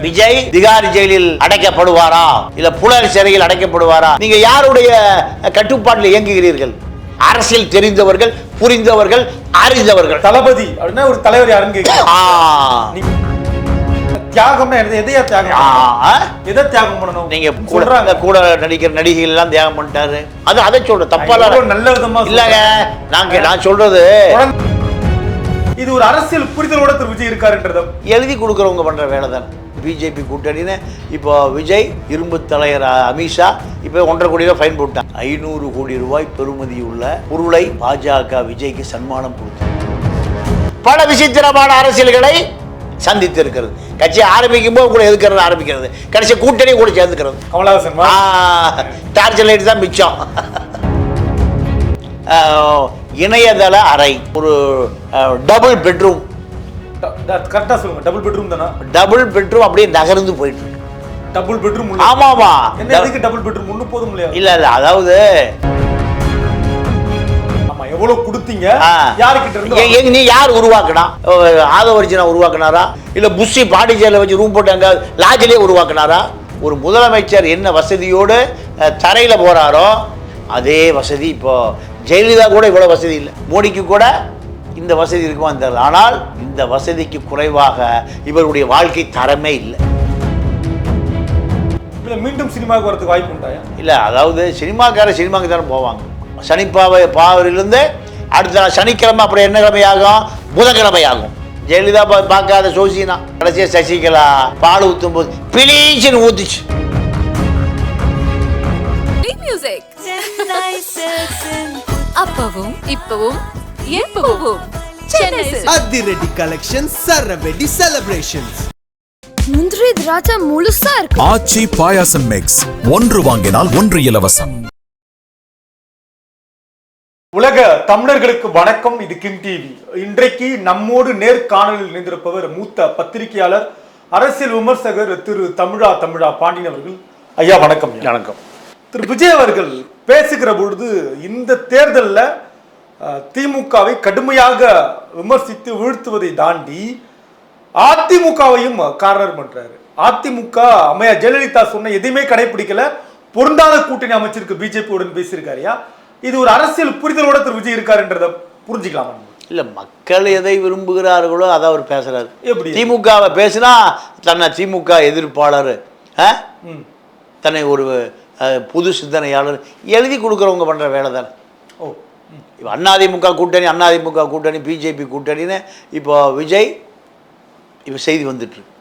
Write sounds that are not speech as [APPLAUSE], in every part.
விஜய் திகார் ஜெயிலில் அடைக்கப்படுவாரா? இல்ல புலர் சிறையில் அடைக்கப்படுவாரா? நீங்க யாருடைய கட்டுப்பாட்டில் இயங்குகிறீர்கள்? அரசியல் தெரிந்தவர்கள் புரிந்தவர்கள் அறிந்தவர்கள். தளபதி அப்படின்னா ஒரு தலைவர் ஆ. தியாகம்னா எதை- எதையா தியாகம்? எதை தியாகம் பண்ணணும்? நீங்க சொல்றாங்க. கூட நடிக்கிற நடிகைகள் எல்லாம் தியாகம் பண்ணிட்டாரு. அது அதை சொல்றேன் தப்பால எவ்வளவு நல்ல விதமா இல்லங்க நாங்க நான் சொல்றது இது ஒரு அரசியல் புரிதலோட திரு விஜய் இருக்காருன்றத எழுதி கொடுக்குறவங்க பண்ற வேலை தான் பிஜேபி கூட்டணின்னு இப்போ விஜய் இரும்பு தலைவர் அமித்ஷா இப்போ ஒன்றரை கோடி ரூபாய் ஃபைன் போட்டாங்க. ஐநூறு கோடி ரூபாய் பெறுமதி உள்ள பொருளை பாஜக விஜய்க்கு சன்மானம் கொடுத்தது. பல விசித்திரமான அரசியல்களை சந்தித்து இருக்கிறது கட்சி ஆரம்பிக்கும் போது கூட எதுக்கிறது ஆரம்பிக்கிறது. கடைசி கூட்டணி கூட சேர்ந்துக்கிறது. கமலஹாசன். டார்ச் லைட் தான் மிச்சம். இணையதள அறை. ஒரு டபுள் பெட்ரூம். கரெக்டா சொல்லுங்க. டபுள் பெட்ரூம் தானா? டபுள் பெட்ரூம் அப்படியே நகர்ந்து போயிட்டு. இருக்கு டபுள் பெட்ரூம் ஆமா ஆமா என்ன எதுக்கு டபுள் பெட்ரூம் ஒண்ணு போதும் இல்லையா? இல்ல இல்ல அதாவது எவ்வளவு கொடுத்தீங்க? யாருக்கிட்ட நீ யார் உருவாக்குனா? ஆதவர்ஜினா உருவாக்குனாரா? இல்ல புஷி பாண்டிச்சேரியில் வச்சு ரூம் போட்டு அங்க லாட்ஜிலே உருவாக்குனாரா? ஒரு முதலமைச்சர் என்ன வசதியோடு தரையில போறாரோ அதே வசதி இப்போ ஜெயலலிதா கூட இவ்வளவு வசதி இல்லை. மோடிக்கு கூட இந்த வசதி இருக்குமா தெரியல. ஆனால் இந்த வசதிக்கு குறைவாக இவருடைய வாழ்க்கை தரமே இல்லை. இல்ல மீண்டும் சினிமாவுக்கு வரதுக்கு வாய்ப்பு உண்டாயா இல்லை அதாவது சினிமாக்கார சினிமாக்கு தானே போவாங்க. சனிப்பாவை பாவரிலிருந்து அடுத்த நாள் சனிக்கிழமை அப்புறம் என்ன கிழமை ஆகும் புதன்கிழமை ஆகும் ஜெயலலிதா பா- பார்க்காத சோசினா. கடைசியா சசிகலா பால் ஊற்றும் போது பிளீச்சுன்னு ஊத்துச்சு. அப்பவும் இப்பவும் சில்க்ஸ். அதிரடி கலெக்ஷன் சரவெடி செலிப்ரேஷன்ஸ் முந்திரி திராட்சை முழுசா இருக்கு. ஆச்சி பாயாசம் மிக்ஸ் ஒன்று வாங்கினால் ஒன்று இலவசம். உலக தமிழர்களுக்கு வணக்கம். இது கிம் டிவி. இன்றைக்கு நம்மோடு நேர்காணலில் இணைந்திருப்பவர் மூத்த பத்திரிகையாளர் அரசியல் விமர்சகர் திரு தமிழா தமிழா பாண்டியன் அவர்கள். ஐயா வணக்கம். வணக்கம். திரு விஜய் அவர்கள் பேசுகிற பொழுது இந்த தேர்தலில் திமுகவை கடுமையாக விமர்சித்து வீழ்த்துவதை தாண்டி அதிமுகவையும் கார்னர் பண்றாரு அதிமுக அம்மையா ஜெயலலிதா சொன்ன எதையுமே கடைபிடிக்கல பொருந்தாத கூட்டணி அமைச்சிருக்கு பிஜேபியுடன் பேசியிருக்காருயா இது ஒரு அரசியல் புரிதலோட திரு விஜய் இருக்காருன்றத புரிஞ்சுக்கலாமா? இல்லை மக்கள் எதை விரும்புகிறார்களோ அதை அவர் பேசுறாரு எப்படி? திமுகவை பேசினா தன்னை திமுக எதிர்ப்பாளர். தன்னை ஒரு புது சிந்தனையாளர் எழுதி கொடுக்குறவங்க பண்ற வேலை தானே ஓ. இப்போ அண்ணாதிமுக கூட்டணி அண்ணாதிமுக கூட்டணி பிஜேபி கூட்டணின்னு இப்போ விஜய் இப்போ செய்தி வந்துட்டுருக்கு.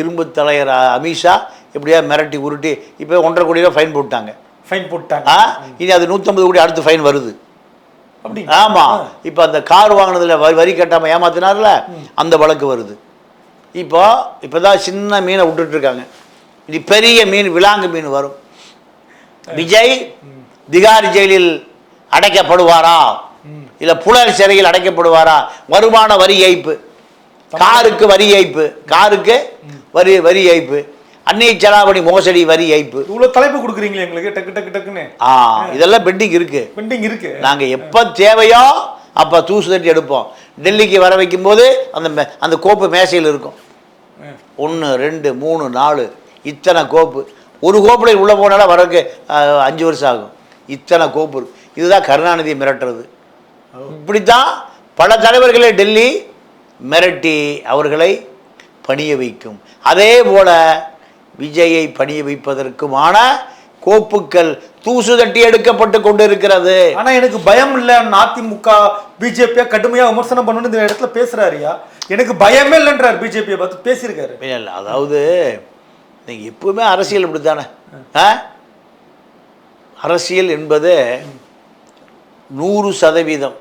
இரும்பு தலைவர் அமித்ஷா எப்படியா மிரட்டி உருட்டி இப்போ ஒன்றரை கோடி ரூபா ஃபைன் போட்டாங்க. ஃபைன் போட்டாங்க. இனி அது நூற்றம்பது கோடி அடுத்து ஃபைன் வருது. அப்படி ஆமாம் இப்போ அந்த கார் வாங்கினதுல வரி வரி கட்டாமல் ஏமாத்தினார்ல அந்த வழக்கு வருது. இப்போ இப்போ தான் சின்ன மீனை விட்டுட்டு இருக்காங்க. இனி பெரிய மீன் விலாங்கு மீன் வரும். விஜய் திகார் ஜெயிலில் அடைக்கப்படுவாரா? இல்ல புலர் சிறையில் அடைக்கப்படுவாரா? வருமான வரி ஏய்ப்பு. காருக்கு வரி ஏய்ப்பு. காருக்கு வரி வரி ஏய்ப்பு. அந்நிய செலாவணி மோசடி வரி ஏய்ப்பு. இவ்வளவு தலைப்பு கொடுக்குறீங்களே எங்களுக்கு டக்கு டக்கு டக்குன்னு. ஆ இதெல்லாம் பெண்டிங் இருக்கு. பெண்டிங் இருக்கு. நாங்க எப்ப தேவையோ அப்ப தூசு தட்டி எடுப்போம். டெல்லிக்கு வர வைக்கும்போது அந்த அந்த கோப்பு மேசையில் இருக்கும். ஒன்று ரெண்டு மூணு நாலு. இத்தனை கோப்பு. ஒரு கோப்புல உள்ளே போனாலும் வரக்கு அஞ்சு வருஷம் ஆகும். இத்தனை கோப்பு இருக்கு. இதுதான் கருணாநிதி மிரட்டுறது. இப்படித்தான் பல தலைவர்களை டெல்லி மிரட்டி அவர்களை பணிய வைக்கும். அதே போல விஜயை பணிய வைப்பதற்குமான கோப்புக்கள் தூசு தட்டி எடுக்கப்பட்டு கொண்டிருக்கிறது. ஆனா எனக்கு பயம் இல்ல. அதிமுக பிஜேபியா கடுமையா விமர்சனம் பண்ணணும்னு இந்த இடத்துல பேசுறாருயா எனக்கு பயமே இல்லைன்றார் பிஜேபியை பார்த்து பேசியிருக்காரு. இல்லை அதாவது நீங்கள் எப்பவுமே அரசியல் இப்படி தானே அரசியல் என்பது நூறு சதவீதம்.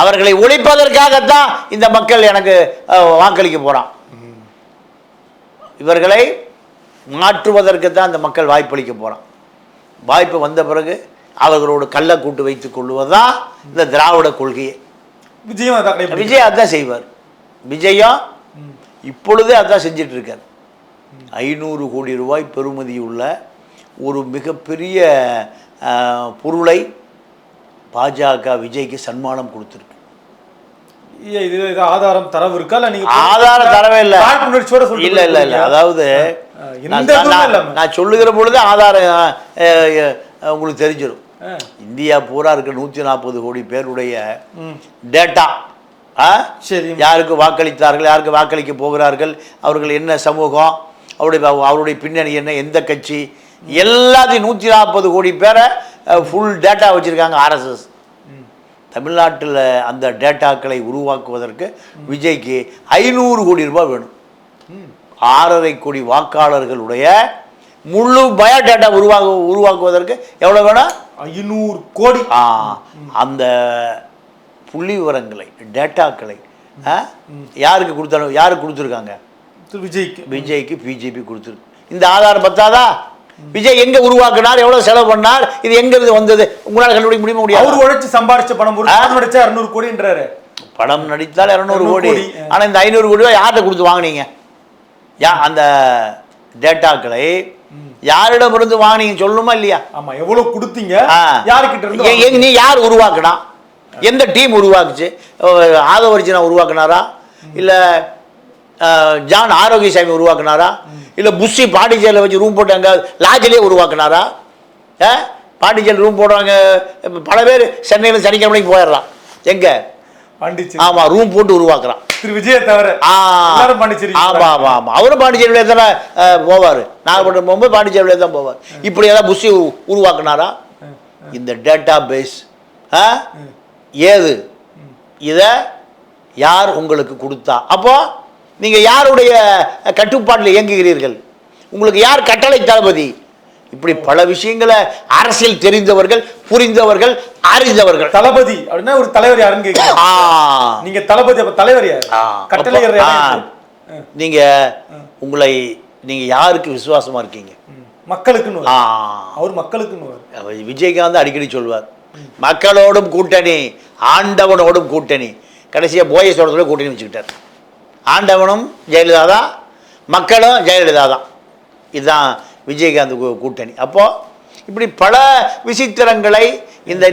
அவர்களை ஒழிப்பதற்காகத்தான் இந்த மக்கள் எனக்கு வாக்களிக்க போகிறான் இவர்களை மாற்றுவதற்கு தான் இந்த மக்கள் வாய்ப்பளிக்க போகிறான் வாய்ப்பு வந்த பிறகு அவர்களோடு கள்ள கூட்டு வைத்துக் கொள்வதுதான் இந்த திராவிட கொள்கையே. விஜயம். விஜய் அதான் செய்வார். விஜயம் இப்பொழுதே அதான் செஞ்சிட்டு இருக்கார் ஐநூறு கோடி ரூபாய் பெறுமதியுள்ள ஒரு மிகப்பெரிய பொருளை பாஜக விஜய்க்கு சன்மானம் கொடுத்துருக்கு. இது ஆதாரம் தரவு இருக்கா? இல்ல நீங்க ஆதாரம் தரவே இல்ல. இல்ல இல்ல இல்ல. அதாவது நான் சொல்லுகிற பொழுது ஆதாரம் உங்களுக்கு தெரிஞ்சிடும். இந்தியா பூரா இருக்க நூத்தி நாற்பது கோடி பேருடைய டேட்டா சரி. யாருக்கு வாக்களித்தார்கள் யாருக்கு வாக்களிக்க போகிறார்கள் அவர்கள் என்ன சமூகம் அவருடைய அவருடைய பின்னணி என்ன எந்த கட்சி எல்லாத்தையும் நூற்றி நாற்பது கோடி பேரை ஃபுல் டேட்டா வச்சுருக்காங்க ஆர்எஸ்எஸ் தமிழ்நாட்டில் அந்த டேட்டாக்களை உருவாக்குவதற்கு விஜய்க்கு ஐநூறு கோடி ரூபாய் வேணும். ஆறரை கோடி வாக்காளர்களுடைய முழு பயோடேட்டா உருவாக்கு உருவாக்குவதற்கு எவ்வளோ வேணும்? ஐநூறு கோடி. ஆ, அந்த புள்ளி விவரங்களை டேட்டாக்களை யாருக்கு கொடுத்தாலும் யாருக்கு கொடுத்துருக்காங்க? திரு விஜய்க்கு விஜய்க்கு பிஜேபி கொடுத்துருக்கு. இந்த ஆதாரம் பத்தாதா? விஜய் எங்க உருவாக்குனார் எவ்வளவு செலவு பண்ணார் இது எங்க இருந்து வந்தது? உங்களால கண்டுபிடிக்க முடியுமா அவர் முடியாது உழைச்சு சம்பாரிச்ச பணம் நடிச்சா இருநூறு கோடின்றாரு. படம் நடித்தால் இரநூறு 200 கோடி. ஆனா இந்த ஐநூறு கோடி ரூபாய் யார்கிட்ட கொடுத்து வாங்குனீங்க? யா அந்த டேட்டாக்களை யாரிடமிருந்து வாங்குனீங்க சொல்லணுமா இல்லையா? ஆமா எவ்வளவு கொடுத்தீங்க. யாருக்கிட்ட இருந்து நீ யார் உருவாக்குனா? எந்த டீம் உருவாக்குச்சு? ஆதவர்ஜினா உருவாக்குனாரா? இல்ல ஜான் ஆரோக்கியசாமி உருவாக்குனாரா? இல்ல புஷி பாண்டிச்சேரியில் வச்சு ரூம் போட்டு அங்க லாட்ஜிலே உருவாக்குனாரா? அஹ்? பாண்டிச்சேரி ரூம் போடுறாங்க. பல பேர் சென்னையில் சனிக்கிழமைக்கு போயிடலாம் எங்க? பாண்டிச்சேரி. ஆமா ரூம் போட்டு உருவாக்குறான். திரு விஜய தவிர ஆ. பாண்டிச்சேரி ஆமா ஆமா ஆமா. அவரும் பாண்டிச்சேரியில தானே போவாரு. நாகப்பட்டினம் போகும்போது பாண்டிச்சேரியில தான் போவார். இப்படி ஏதாவது புஷி உருவாக்குனாரா? இந்த டேட்டா பேஸ் ஏது? இதை யார் உங்களுக்கு கொடுத்தா? அப்போ நீங்க யாருடைய கட்டுப்பாட்டில் இயங்குகிறீர்கள்? உங்களுக்கு யார் கட்டளை தளபதி இப்படி பல விஷயங்களை அரசியல் தெரிந்தவர்கள் புரிந்தவர்கள் அறிந்தவர்கள். தளபதி அப்படின்னா ஒரு தலைவர் யாருன்னு நீங்க தளபதி அப்ப தலைவர்? ஆ, நீங்க உங்களை நீங்க யாருக்கு விசுவாசமா இருக்கீங்க. மக்களுக்குன்னு. அவர் மக்களுக்குன்னு விஜயகாந்த் அடிக்கடி சொல்வார். மக்களோடும் கூட்டணி ஆண்டவனோடும் கூட்டணி. கடைசியா போயஸோட கூட கூட்டணி வச்சுக்கிட்டார். ஆண்டவனும் ஜெயலலிதா தான் மக்களும் ஜெயலலிதா தான் இதுதான் விஜயகாந்த் கூட்டணி. அப்போ இப்படி பல விசித்திரங்களை இந்த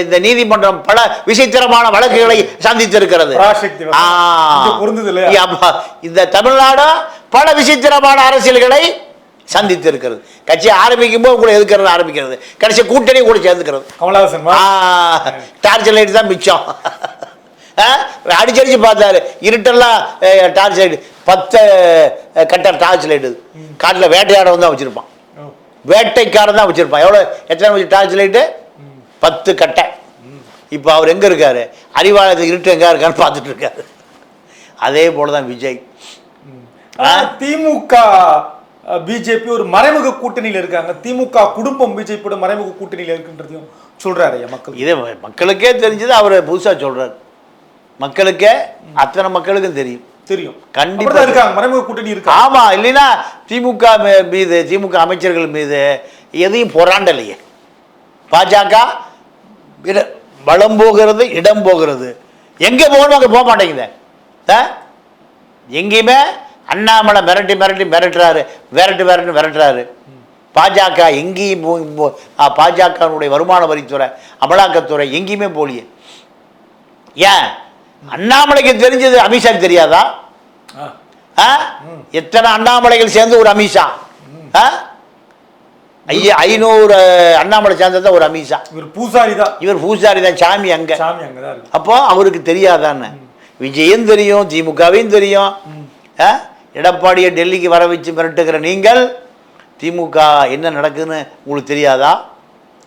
இந்த நீதிமன்றம் பல விசித்திரமான வழக்குகளை சந்தித்திருக்கிறது. இந்த தமிழ்நாடு பல விசித்திரமான அரசியல்களை சந்தித்திருக்கிறது. கட்சி ஆரம்பிக்கும் போது கூட எதுக்கிறது ஆரம்பிக்கிறது? கடைசி கூட்டணி கூட சேர்ந்துக்கிறது. கமலஹாசன். டார்ச் லைட் தான் மிச்சம். அடிச்சடிச்சு பார்த்தாரு. இருட்டெல்லாம் டார்ச் லைட் பத்து அஹ், கட்ட டார்ச் லைட் இது காட்டில் வேட்டையாடவன் தான் வச்சிருப்பான். வேட்டைக்காரன் தான் வச்சிருப்பான் எவ்வளோ எத்தனை வச்சு டார்ச் லைட்டு? பத்து கட்டை. இப்போ அவர் எங்கே இருக்காரு? அறிவாலயத்துக்கு இருட்டு எங்கே இருக்கான்னு பார்த்துட்டு இருக்காரு. அதே போல தான் விஜய். திமுக பிஜேபி ஒரு மறைமுக கூட்டணியில இருக்காங்க. திமுக குடும்பம் பிஜேபியோட மறைமுக கூட்டணியில இருக்குன்றதையும் சொல்றாரு ஐயா மக்கள். இதே மக்களுக்கே தெரிஞ்சது அவர் புதுசாக சொல்றாரு. மக்களுக்கே அத்தனை மக்களுக்கும் தெரியும். தெரியும். கண்டிப்பா. இருக்காங்க. மறைமுக கூட்டணி இருக்கு? ஆமா இல்லைன்னா திமுக மீது திமுக அமைச்சர்கள் மீது எதையும் பொறாண்டலையே பாஜக இட- வளம் போகிறது இடம் போகிறது. எங்க போகணும் அங்கே போக மாட்டேங்குதே? எங்கேயுமே அண்ணாமலை மிரட்டி மிரட்டி மிரட்டுறாரு. விரட்டு விரட்டு விரட்டுறாரு. பாஜக எங்கேயும் பாஜகனுடைய வருமான வரித்துறை அமலாக்கத்துறை எங்கேயுமே போலியே ஏன்? அண்ணாமலைக்கு தெரிஞ்சது அமித்ஷாக்கு தெரியாதா? எத்தனை அண்ணாமலைகள் சேர்ந்து ஒரு அமித்ஷா? ஐய ஐநூறு அண்ணாமலை சேர்ந்தது ஒரு அமித்ஷா. இவர் பூசாரி தான் இவர் பூசாரி தான் சாமி அங்க. சாமி அங்கதான் இருக்கு. அப்போ அவருக்கு தெரியாதான்னு. விஜயும் தெரியும் திமுகவையும் தெரியும்? எடப்பாடியை டெல்லிக்கு வர வச்சு மிரட்டுகிற நீங்கள் திமுக என்ன நடக்குதுன்னு உங்களுக்கு தெரியாதா?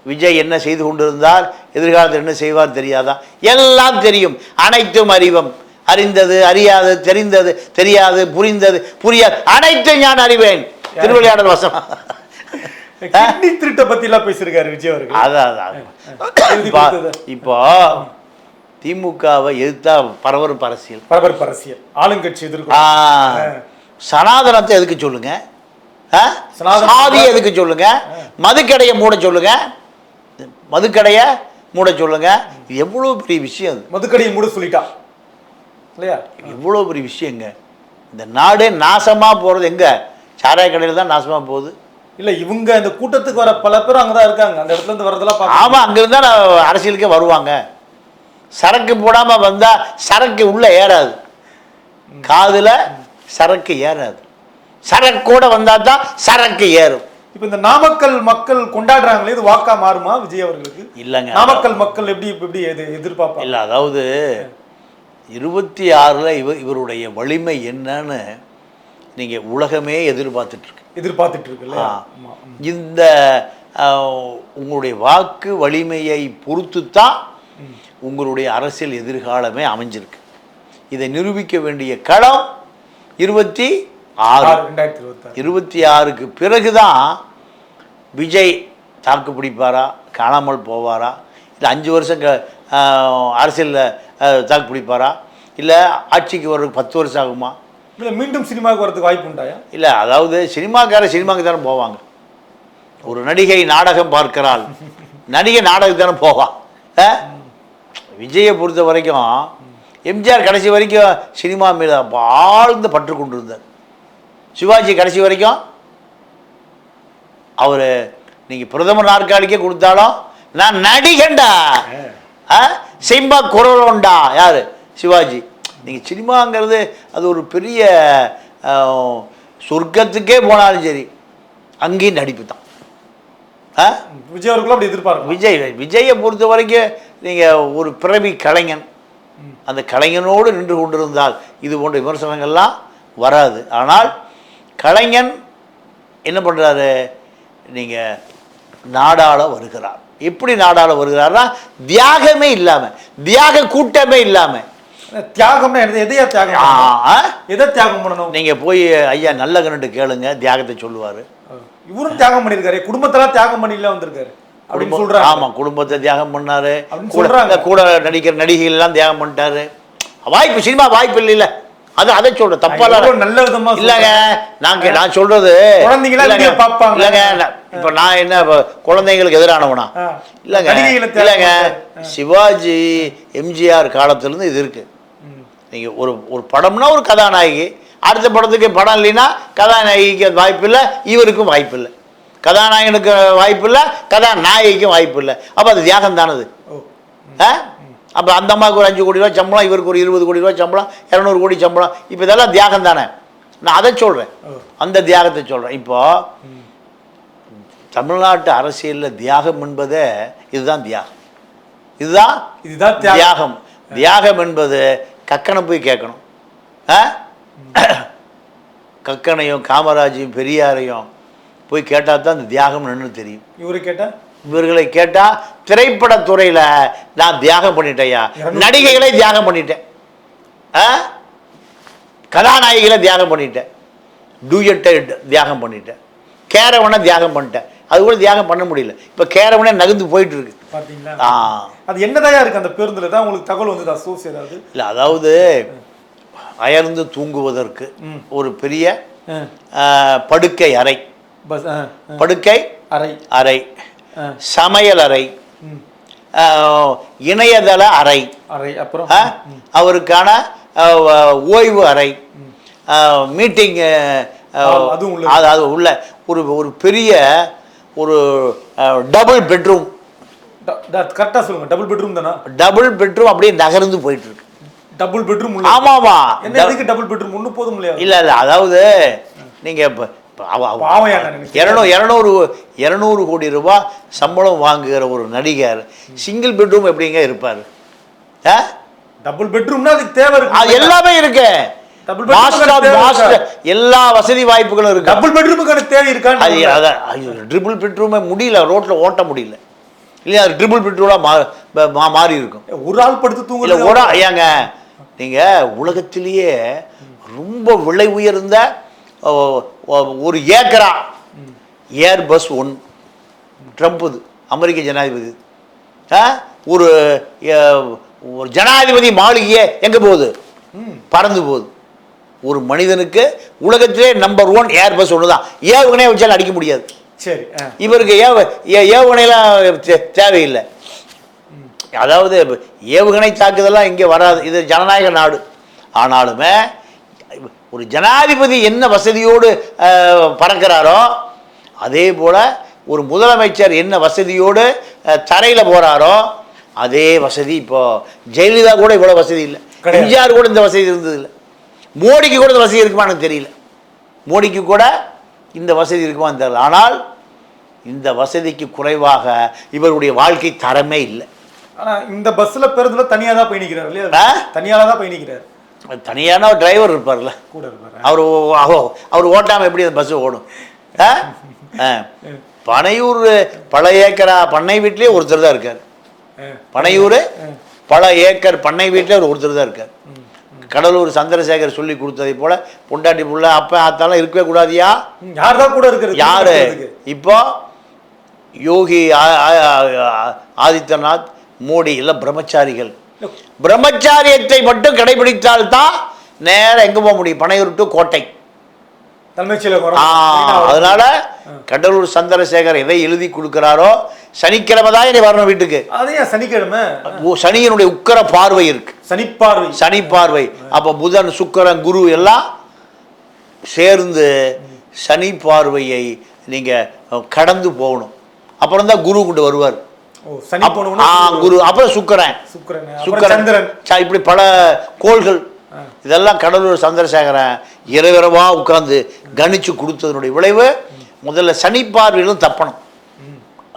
விஜய் என்ன செய்து கொண்டிருந்தார் எதிர்காலத்தில் என்ன செய்வார் தெரியாதா? எல்லாம் தெரியும். அனைத்தும் அறிவும். அறிந்தது அறியாது தெரிந்தது தெரியாது புரிந்தது புரியாது. அனைத்தும் நான் அறிவேன். திருவிளையாடல் வசனம் [LAUGHS] கிட்னி திருட்ட பத்தி எல்லாம் பேசியிருக்காரு விஜய் அவர்கள். அதான் [LAUGHS] இப்போ திமுகவை எதிர்த்தா பரபரப்பு அரசியல். பரபரப்பு அரசியல். ஆளுங்கட்சி எதிர்க்கும் சனாதனத்தை எதுக்கு சொல்லுங்க? சாதியை எதுக்கு சொல்லுங்க? மதுக்கடையை மூட சொல்லுங்க. மதுக்கடையை மூட சொல்லுங்க. இது எவ்வளோ பெரிய விஷயம் அது. மதுக்கடையை மூட சொல்லிட்டா. இல்லையா? எவ்வளோ பெரிய விஷயங்க இந்த நாடே நாசமா போறது எங்க? சாராய கடையில் தான் நாசமா போகுது. இல்ல இவங்க இந்த கூட்டத்துக்கு வர பல பேர் அங்கதான் இருக்காங்க. அந்த இடத்துல இருந்து வரதெல்லாம் பார்க்க ஆமா அங்கிருந்தா நான் அரசியலுக்கே வருவாங்க. சரக்கு போடாமல் வந்தால் சரக்கு உள்ளே ஏறாது. காதில் சரக்கு ஏறாது. சரக்கோட வந்தால் தான் சரக்கு ஏறும். இப்ப இந்த நாமக்கல் மக்கள் கொண்டாடுறாங்களே இது வாக்கா மாறுமா விஜய் அவர்களுக்கு? இல்லைங்க. நாமக்கல் மக்கள் எப்படி எப்படி எது எதிர்பார்ப்பாங்க? இல்லை அதாவது இருபத்தி ஆறில் இவ இவருடைய வலிமை என்னன்னு நீங்கள் உலகமே எதிர்பார்த்துட்ருக்கு. ஆமா. இந்த உங்களுடைய வாக்கு வலிமையை பொறுத்து தான் உங்களுடைய அரசியல் எதிர்காலமே அமைஞ்சிருக்கு. இதை நிரூபிக்க வேண்டிய களம் இருபத்தி ஆறு. இருபத்தி ஆறுக்கு பிறகு தான் விஜய் தாக்கு பிடிப்பாரா? காணாமல் போவாரா? இல்லை அஞ்சு வருஷம் க அரசியலில் தாக்கு பிடிப்பாரா? இல்லை ஆட்சிக்கு வர்றதுக்கு பத்து வருஷம் ஆகுமா? இல்ல மீண்டும் சினிமாவுக்கு வரதுக்கு வாய்ப்பு உண்டாயா? இல்லை அதாவது சினிமாக்கார சினிமாக்கு தானே போவாங்க. ஒரு நடிகை நாடகம் பார்க்கிறாள். நடிகை நாடகம் தானே போவான்? விஜயை பொறுத்த வரைக்கும் எம்ஜிஆர் கடைசி வரைக்கும் சினிமா மீது ஆழ்ந்த பற்று கொண்டிருந்தார். சிவாஜி கடைசி வரைக்கும் அவர் நீங்கள் பிரதமர் நாற்காலிக்கே கொடுத்தாலும் நான் நடிகண்டா ஆ. சிம்பா குரலோண்டா. யார்? சிவாஜி. நீங்கள் சினிமாங்கிறது அது ஒரு பெரிய சொர்க்கத்துக்கே போனாலும் சரி அங்கேயும் நடிப்பு தான். விஜய் அவர்களும் அப்படி எதிர்பார்க்கலாம் விஜய் விஜயை பொறுத்த வரைக்கும் நீங்கள் ஒரு பிறவி கலைஞன். அந்த கலைஞனோடு நின்று கொண்டிருந்தால் இது போன்ற விமர்சனங்கள்லாம் வராது. ஆனால் கலைஞன் என்ன பண்ணுறாரு நீங்கள் நாடாள வருகிறார். எப்படி நாடாள வருகிறார்னா தியாகமே இல்லாமல் தியாக கூட்டமே இல்லாமல் தியாகம்னா என்ன? எதையா தியாகம்? எதை தியாகம் பண்ணணும்? நீங்கள் போய் ஐயா நல்ல கண்ணுட்டு கேளுங்க தியாகத்தை சொல்லுவார். இவரும் தியாகம் பண்ணிருக்காரு குடும்பத்தெல்லாம் தியாகம் பண்ணில வந்திருக்காரு. அப்படின்னு சொல்றாங்க. ஆமாம் குடும்பத்தை தியாகம் பண்ணாரு. கூட சொல்றாங்க. கூட நடிக்கிற நடிகைகள் எல்லாம் தியாகம் பண்ணிட்டாரு. வாய்ப்பு சினிமா வாய்ப்பு இல்லைல்ல. அது அதை சொல்றேன். எவ்வளவு நல்ல விதமா இல்லைங்க நான் கே- நான் சொல்றது குழந்தைங்களா பார்ப்பாங்க. இல்லைங்க இப்ப நான் என்ன குழந்தைங்களுக்கு எதிரானவனா. இல்லைங்க இல்லைங்க. சிவாஜி எம்ஜிஆர் காலத்துல இருந்து இது இருக்கு. நீங்க ஒரு ஒரு படம்னா ஒரு கதாநாயகி. அடுத்த படத்துக்கு படம் இல்லைன்னா கதாநாயகிக்கு வாய்ப்பு இல்லை இவருக்கும் வாய்ப்பு இல்லை. கதாநாயகனுக்கு வாய்ப்பு இல்லை கதாநாயகிக்கும் வாய்ப்பு இல்லை. அப்போ அது தியாகம் தானது ஆ? அப்போ அந்த அம்மாவுக்கு ஒரு அஞ்சு கோடி ரூபா சம்பளம் இவருக்கு ஒரு இருபது கோடி ரூபா சம்பளம் இரநூறு கோடி சம்பளம். இப்போ இதெல்லாம் தியாகம் தானே? நான் அதை சொல்கிறேன். அந்த தியாகத்தை சொல்கிறேன் இப்போ தமிழ்நாட்டு அரசியலில் தியாகம் என்பதே இதுதான் தியாகம். இதுதான் இதுதான் தியாகம். தியாகம். என்பது கக்கனை போய் கேட்கணும். கக்கனையும் காமராஜையும் பெரியாரையும் போய் கேட்டால் தான் இந்த தியாகம் என்னன்னு தெரியும். இவரு கேட்டா? இவர்களை கேட்டால் திரைப்படத்துறையில் நான் தியாகம் பண்ணிட்டேயா நடிகைகளை தியாகம் பண்ணிட்டேன். கதாநாயகிகளை தியாகம் பண்ணிட்டேன். டூயட்டை தியாகம் பண்ணிட்டேன். கேரவனை தியாகம் பண்ணிட்டேன். அது கூட தியாகம் பண்ண முடியல. இப்போ கேரவனே நகர்ந்து போயிட்டு இருக்கு பாத்தீங்களா? ஆ. அது என்னதாயா இருக்கு அந்த பேருந்துல? தான் உங்களுக்கு தகவல் வந்ததா? சோர்ஸ் ஏதாவது? இல்லை அதாவது அயர்ந்து தூங்குவதற்கு ஒரு பெரிய படுக்கை அறை. படுக்கை அறை. அறை. சமையல் அறை. இணையதள அறை. அறை அப்புறம்? அவருக்கான ஓய்வு அறை. மீட்டிங். அது அது உள்ள. ஒரு ஒரு பெரிய ஒரு டபுள் பெட்ரூம். கரெக்டா சொல்லுங்க. டபுள் பெட்ரூம் தானா? டபுள் பெட்ரூம் அப்படியே நகர்ந்து போயிட்டு இருக்கு டபுள் பெட்ரூம் ஆமாமா. என்ன எதுக்கு டபுள் பெட்ரூம்? ஒண்ணு போதும் இல்லையா? இல்ல இல்ல. அதாவது நீங்க இப்ப ஏங்க இரநூறு இரநூறு இரநூறு கோடி ரூபாய் சம்பளம் வாங்குகிற ஒரு நடிகர் சிங்கிள் பெட்ரூம் எப்படிங்க இருப்பார்? டபுள் பெட்ரூம்னா அதுக்கு தேவை அது இருக்கு எல்லாமே இருக்கு? எல்லா வசதி வாய்ப்புகளும் இருக்கு? டபுள் பெட்ரூமுக்கான தேவை இருக்கான்னு ட்ரிபிள் பெட்ரூமே முடியல ரோட்ல ஓட்ட முடியல. இல்லையா அது ட்ரிபிள் பெட்ரூலாக மா மாறி இருக்கும். ஒரு ஆள் படுத்து இல்ல தூங்குறது கூட ஐயாங்க நீங்க உலகத்திலேயே ரொம்ப விலை உயர்ந்த ஒரு ஏக்கரா. ஏர் பஸ் ஒன். ட்ரம்ப் இது. அமெரிக்க ஜனாதிபதி? ஒரு ஒரு ஜனாதிபதி மாளிகையே எங்க போகுது? பறந்து போகுது. ஒரு மனிதனுக்கு உலகத்திலே நம்பர் ஒன் ஏர் பஸ் ஒன்று தான் ஏவுகணையை வச்சாலும் அடிக்க முடியாது. சரி. இவருக்கு ஏவ ஏ- ஏவுகணைலாம் தே- தேவையில்லை. அதாவது ஏவுகணை தாக்குதல்லாம் இங்கே வராது. இது ஜனநாயக நாடு. ஆனாலுமே ஒரு ஜனாதிபதி என்ன வசதியோடு பறக்கிறாரோ அதே போல் ஒரு முதலமைச்சர் என்ன வசதியோடு தரையில் போகிறாரோ அதே வசதி இப்போ ஜெயலலிதா கூட இவ்வளோ வசதி இல்லை. எம்ஜிஆர் கூட இந்த வசதி இருந்தது இல்லை. மோடிக்கு கூட இந்த வசதி இருக்குமா எனக்கு தெரியல. மோடிக்கு கூட இந்த வசதி இருக்குமான்னு தெரியல. ஆனால் இந்த வசதிக்கு குறைவாக இவருடைய வாழ்க்கை தரமே இல்லை. ஆனா இந்த பஸ்ல பேருந்துல தனியா தான் பயணிக்கிறார் இல்லையா? ஆ? தனியால தான் பயணிக்கிறார் தனியான ஒரு டிரைவர் இருப்பார்ல. கூட இருப்பாரு. அவர் அவர் ஓட்டாமல் எப்படி அந்த பஸ் ஓடும்? ஆ? பனையூர் பல ஏக்கரா பண்ணை வீட்லேயே ஒருத்தர் தான் இருக்கார். பனையூர் பல ஏக்கர் பண்ணை வீட்டிலே ஒரு ஒருத்தர் தான் இருக்கார். கடலூர் சந்திரசேகர் சொல்லி கொடுத்ததை போல பொண்டாட்டி புள்ள அப்பா ஆத்தாலாம் இருக்கவே கூடாதியா? யார் தான் கூட இருக்கிறது? யாரு? இப்போ யோகி ஆதித்யநாத் மோடி எல்லாம் பிரம்மச்சாரிகள். பிரம்மச்சாரியத்தை மட்டும் கடைபிடித்தால்தான் நேரா எங்க போக முடியும்? பனையூர் டு கோட்டை. அதனால கடலூர் சந்திரசேகர் எதை எழுதி கொடுக்கிறாரோ சனிக்கிழமை தான் இனி வரணும் வீட்டுக்கு. அது ஏன் சனிக்கிழமை? சனியினுடைய உக்கர பார்வை இருக்கு. சனிப்பார்வை. சனி பார்வை. அப்போ புதன் சுக்கிரன் குரு எல்லாம் சேர்ந்து சனி பார்வையை நீங்க கடந்து போகணும். அப்புறம் தான் குரு கொண்டு வருவார். குரு அப்புறம் சுக்கிரன். சுக்கிரன் இப்படி பல கோள்கள். இதெல்லாம் கடலூர் சந்திரசேகரன் இரவிரவா உட்கார்ந்து கணிச்சு கொடுத்ததனுடைய விளைவு முதல்ல சனி பார்வையிலும் தப்பணும்.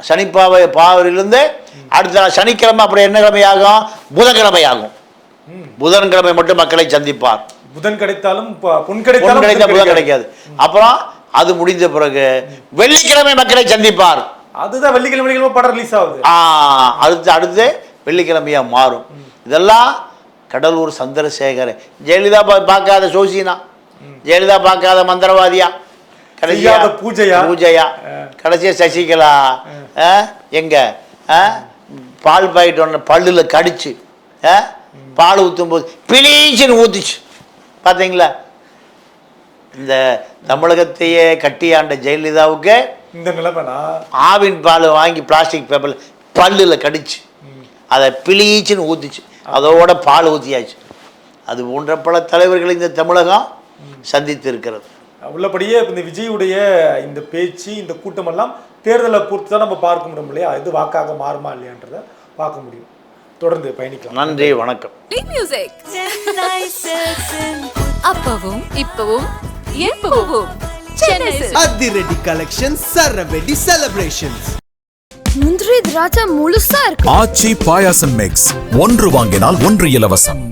சனி பாவை பார்வையிலிருந்து அடுத்த சனிக்கிழமை அப்புறம் என்ன கிழமை ஆகும் புதன்கிழமை ஆகும் புதன்கிழமை மட்டும் மக்களை சந்திப்பார். புதன் கிடைத்தாலும் பொன் கிடைத்தாலும் கிடைத்த புதன் கிடைக்காது. அப்புறம் அது முடிந்த பிறகு வெள்ளிக்கிழமை மக்களை சந்திப்பார். அதுதான் வெள்ளிக்கிழமை படம் ரிலீஸ் ஆகுது. ஆ, அடுத்து அடுத்து வெள்ளிக்கிழமையா மாறும். இதெல்லாம் கடலூர் சந்திரசேகர் ஜெயலலிதா பார்க்காத சோசினா. ஜெயலலிதா பார்க்காத மந்திரவாதியா? கடைசியா பூஜையா? பூஜையா? கடைசியா சசிகலா? எங்க? பால் பாக்கெட் ஒன்று பல்லுல கடிச்சு பால் ஊற்றும் போது பிளீச்சுன்னு ஊத்துச்சு. பார்த்தீங்களா இந்த தமிழகத்தையே கட்டியாண்ட ஜெயலலிதாவுக்கு இந்த நிலைமைனா ஆவின் பால் வாங்கி பிளாஸ்டிக் பேப்பரில் பல்லில் கடிச்சு அதை பிளீச்சுன்னு ஊற்றிச்சு அதோட பால் ஊற்றியாச்சு அது போன்ற பல தலைவர்களை இந்த தமிழகம் சந்தித்து இருக்கிறது உள்ளபடியே இந்த விஜயுடைய இந்த பேச்சு இந்த கூட்டம் எல்லாம் தேர்தலை பொறுத்து தான் நம்ம பார்க்க முடியும் இல்லையா? இது வாக்காக மாறுமா இல்லையான்றத பார்க்க முடியும். தொடர்ந்து பயணிக்கலாம். நன்றி வணக்கம். அப்பவும் இப்பவும் எப்பவும். அதிரடி கலெக்ஷன் சரவெடி செலிப்ரேஷன்ஸ் முந்திரி திராட்சை முழுசா இருக்கு. ஆச்சி பாயாசம் மிக்ஸ் ஒன்று வாங்கினால் ஒன்று இலவசம்.